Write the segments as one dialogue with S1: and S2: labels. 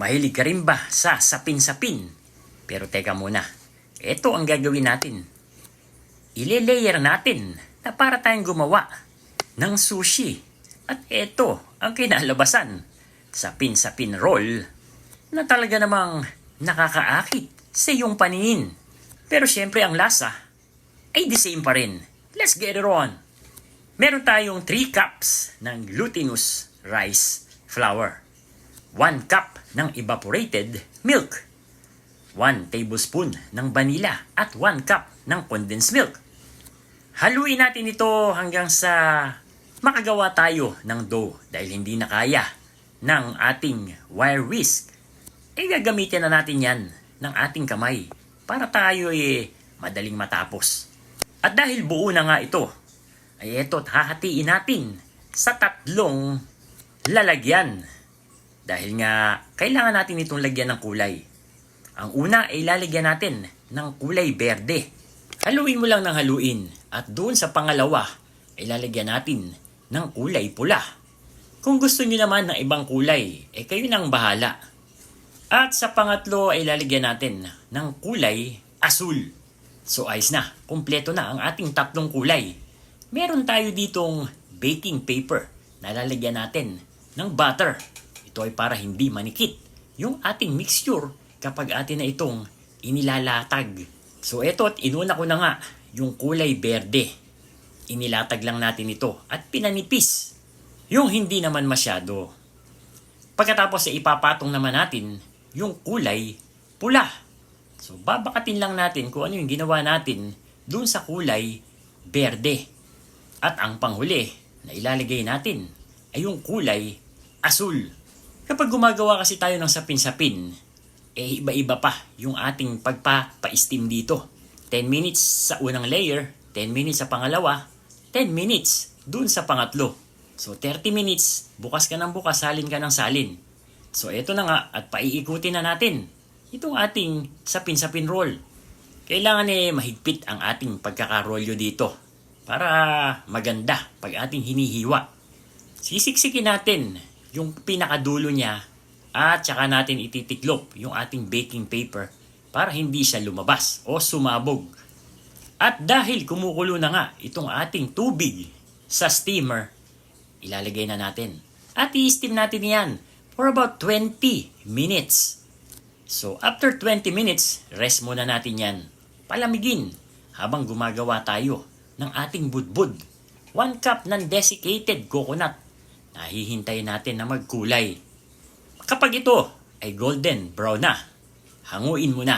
S1: Mahilig ka rin ba sa sapin-sapin? Pero teka muna, ito ang gagawin natin. Ile-layer natin na para tayong gumawa ng sushi. At ito ang kinalabasan. Sapin-sapin roll na talaga namang nakakaakit sa iyong paningin. Pero syempre ang lasa ay the same pa rin. Let's get it on! Meron tayong 3 cups ng glutinous rice flour. 1 cup ng evaporated milk. 1 tablespoon ng vanilla at 1 cup ng condensed milk. Haluin natin ito hanggang sa makagawa tayo ng dough dahil hindi na kaya ng ating wire whisk. Eh gagamitin na natin yan ng ating kamay para tayo eh madaling matapos. At dahil buo na nga ito, ay ito hahatiin natin sa tatlong lalagyan. Dahil nga, kailangan natin itong lagyan ng kulay. Ang una ay lalagyan natin ng kulay berde. Haluin mo lang ng haluin at doon sa pangalawa ay lalagyan natin ng kulay pula. Kung gusto niyo naman ng ibang kulay, eh kayo nang bahala. At sa pangatlo ay lalagyan natin ng kulay asul. So ayos na, kumpleto na ang ating tatlong kulay. Meron tayo ditong baking paper na lalagyan natin ng butter. Ito ay para hindi manikit yung ating mixture kapag atin na itong inilalatag. So eto at inuna ko na nga yung kulay berde. Inilatag lang natin ito at pinanipis. Yung hindi naman masyado. Pagkatapos ay ipapatong naman natin yung kulay pula. So babakatin lang natin kung ano yung ginawa natin dun sa kulay berde. At ang panghuli na ilalagay natin ay yung kulay asul. Kapag gumagawa kasi tayo ng sapin-sapin, eh iba-iba pa yung ating pagpapa-steam dito. 10 minutes sa unang layer, 10 minutes sa pangalawa, 10 minutes dun sa pangatlo. So 30 minutes, bukas ka ng bukas, salin ka ng salin. So eto na nga at paiikutin na natin itong ating sapin-sapin roll. Kailangan eh mahigpit ang ating pagkakarolyo dito para maganda pag ating hinihiwa. Sisiksikin natin yung pinakadulo niya at saka natin ititiklop yung ating baking paper para hindi siya lumabas o sumabog. At dahil kumukulo na nga itong ating tubig sa steamer, ilalagay na natin. At i-steam natin yan for about 20 minutes. So after 20 minutes, rest muna natin yan. Palamigin habang gumagawa tayo ng ating budbud. 1 cup ng desiccated coconut. Nahihintay natin na magkulay. Kapag ito ay golden brown na, hanguin mo na.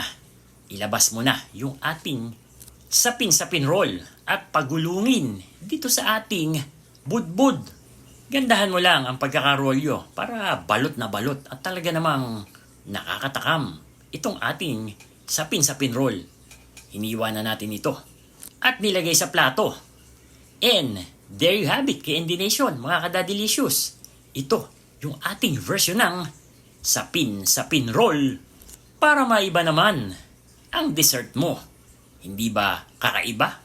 S1: Ilabas mo na yung ating sapin-sapin roll at pagulungin dito sa ating budbud. Gandahan mo lang ang pagkakarolyo para balot na balot at talaga namang nakakatakam itong ating sapin-sapin roll. Hiniwa na natin ito at nilagay sa plato. And there you have it, KND Nation, mga kadadelicious. Ito yung ating version ng sapin-sapin roll para maiba naman ang dessert mo. Hindi ba kakaiba